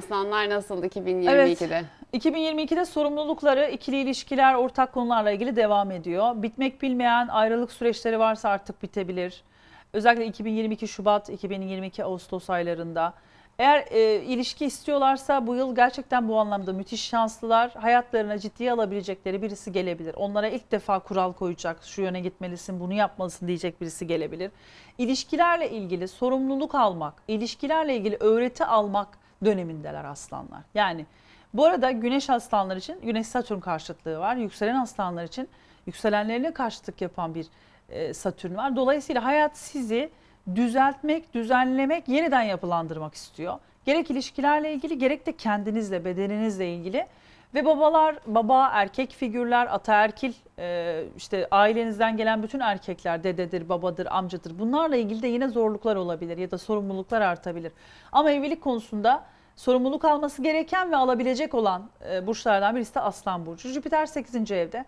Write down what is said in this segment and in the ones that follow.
Aslanlar nasıldı 2022'de? 2022'de sorumlulukları, ikili ilişkiler, ortak konularla ilgili devam ediyor. Bitmek bilmeyen ayrılık süreçleri varsa artık bitebilir. Özellikle 2022 Şubat, 2022 Ağustos aylarında. Eğer e, ilişki istiyorlarsa bu yıl gerçekten bu anlamda müthiş şanslılar. Hayatlarına ciddiye alabilecekleri birisi gelebilir. Onlara ilk defa kural koyacak, şu yöne gitmelisin, bunu yapmalısın diyecek birisi gelebilir. İlişkilerle ilgili sorumluluk almak, ilişkilerle ilgili öğreti almak dönemindeler aslanlar. Yani bu arada güneş aslanlar için güneş satürn karşıtlığı var. Yükselen aslanlar için yükselenlerine karşıtlık yapan bir e, satürn var. Dolayısıyla hayat sizi düzeltmek, düzenlemek, yeniden yapılandırmak istiyor. Gerek ilişkilerle ilgili gerek de kendinizle, bedeninizle ilgili. Ve babalar, baba, erkek figürler, ataerkil, e, işte ailenizden gelen bütün erkekler, dededir, babadır, amcadır. Bunlarla ilgili de yine zorluklar olabilir ya da sorumluluklar artabilir. Ama evlilik konusunda sorumluluk alması gereken ve alabilecek olan e, burçlardan birisi de Aslan Burcu. Jüpiter 8. evde.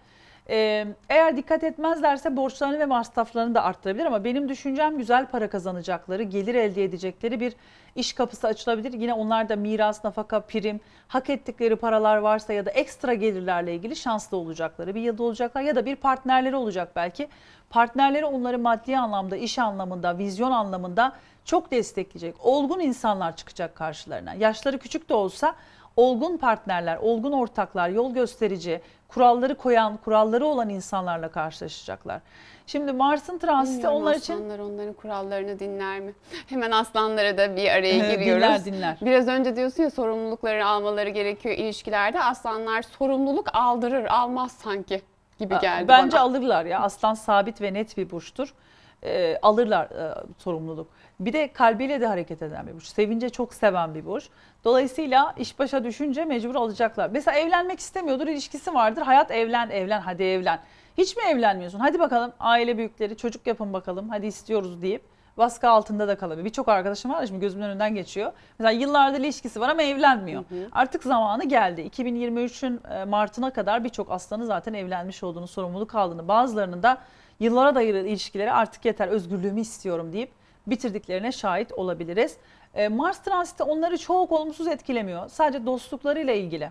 Eğer dikkat etmezlerse borçlarını ve masraflarını da arttırabilir ama benim düşüncem güzel para kazanacakları, gelir elde edecekleri bir iş kapısı açılabilir. Yine onlar da miras, nafaka, prim, hak ettikleri paralar varsa ya da ekstra gelirlerle ilgili şanslı olacakları bir yılda olacaklar ya da bir partnerleri olacak belki. Partnerleri onları maddi anlamda, iş anlamında, vizyon anlamında çok destekleyecek. Olgun insanlar çıkacak karşılarına. Yaşları küçük de olsa olgun partnerler, olgun ortaklar, yol gösterici, kuralları koyan, kuralları olan insanlarla karşılaşacaklar. Şimdi Mars'ın transiti Bilmiyorum onlar için aslanlar onların kurallarını dinler mi? Hemen aslanlara da bir araya giriyoruz. dinler, dinler. Biraz önce diyorsun ya sorumlulukları almaları gerekiyor ilişkilerde. Aslanlar sorumluluk aldırır, almaz sanki gibi geldi Bence bana. alırlar ya. Aslan sabit ve net bir burçtur. Ee, alırlar e, sorumluluk. Bir de kalbiyle de hareket eden bir burç. Sevince çok seven bir burç. Dolayısıyla iş başa düşünce mecbur alacaklar. Mesela evlenmek istemiyordur, ilişkisi vardır. Hayat evlen, evlen, hadi evlen. Hiç mi evlenmiyorsun? Hadi bakalım aile büyükleri çocuk yapın bakalım. Hadi istiyoruz deyip baskı altında da kalabilir. Birçok arkadaşım var şimdi gözümün önünden geçiyor. Mesela yıllardır ilişkisi var ama evlenmiyor. Artık zamanı geldi. 2023'ün e, Mart'ına kadar birçok aslanı zaten evlenmiş olduğunu, sorumluluk aldığını, bazılarının da yıllara dayalı ilişkileri artık yeter özgürlüğümü istiyorum deyip bitirdiklerine şahit olabiliriz. E, Mars transiti onları çok olumsuz etkilemiyor. Sadece dostluklarıyla ilgili.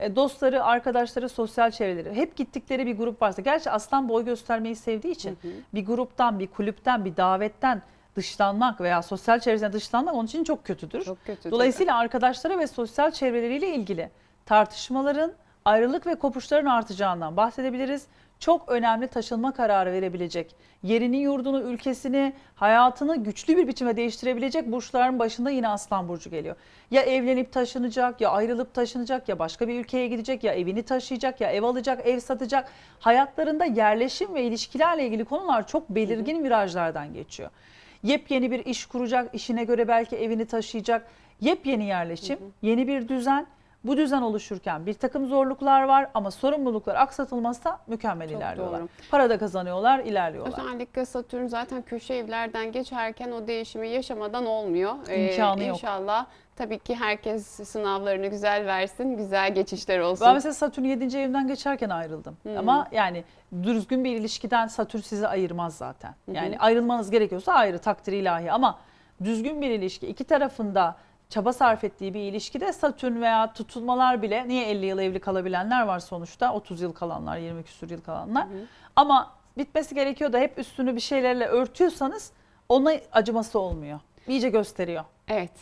E, Dostları, arkadaşları, sosyal çevreleri hep gittikleri bir grup varsa. Gerçi aslan boy göstermeyi sevdiği için bir gruptan, bir kulüpten, bir davetten dışlanmak veya sosyal çevresinden dışlanmak onun için çok kötüdür. Çok kötü. Dolayısıyla arkadaşları ve sosyal çevreleriyle ilgili tartışmaların, ayrılık ve kopuşların artacağından bahsedebiliriz. Çok önemli taşınma kararı verebilecek, yerini, yurdunu, ülkesini, hayatını güçlü bir biçime değiştirebilecek burçların başında yine Aslan Burcu geliyor. Ya evlenip taşınacak, ya ayrılıp taşınacak, ya başka bir ülkeye gidecek, ya evini taşıyacak, ya ev alacak, ev satacak. Hayatlarında yerleşim ve ilişkilerle ilgili konular çok belirgin virajlardan geçiyor. Yepyeni bir iş kuracak, işine göre belki evini taşıyacak. Yepyeni yerleşim, yeni bir düzen. Bu düzen oluşurken bir takım zorluklar var ama sorumluluklar aksatılmazsa mükemmel Çok ilerliyorlar. doğru. Para da kazanıyorlar, ilerliyorlar. Özellikle Satürn zaten köşe evlerden geçerken o değişimi yaşamadan olmuyor. Ee, İmkanı yok. İnşallah tabii ki herkes sınavlarını güzel versin, güzel geçişler olsun. Ben mesela Satürn 7. evimden geçerken ayrıldım. Hmm. Ama yani düzgün bir ilişkiden Satürn sizi ayırmaz zaten. Yani ayrılmanız gerekiyorsa ayrı takdir ilahi ama düzgün bir ilişki iki tarafında çaba sarf ettiği bir ilişkide Satürn veya tutulmalar bile niye 50 yıl evli kalabilenler var sonuçta 30 yıl kalanlar 20 küsur yıl kalanlar ama bitmesi gerekiyor da hep üstünü bir şeylerle örtüyorsanız ona acıması olmuyor. İyice gösteriyor. Evet,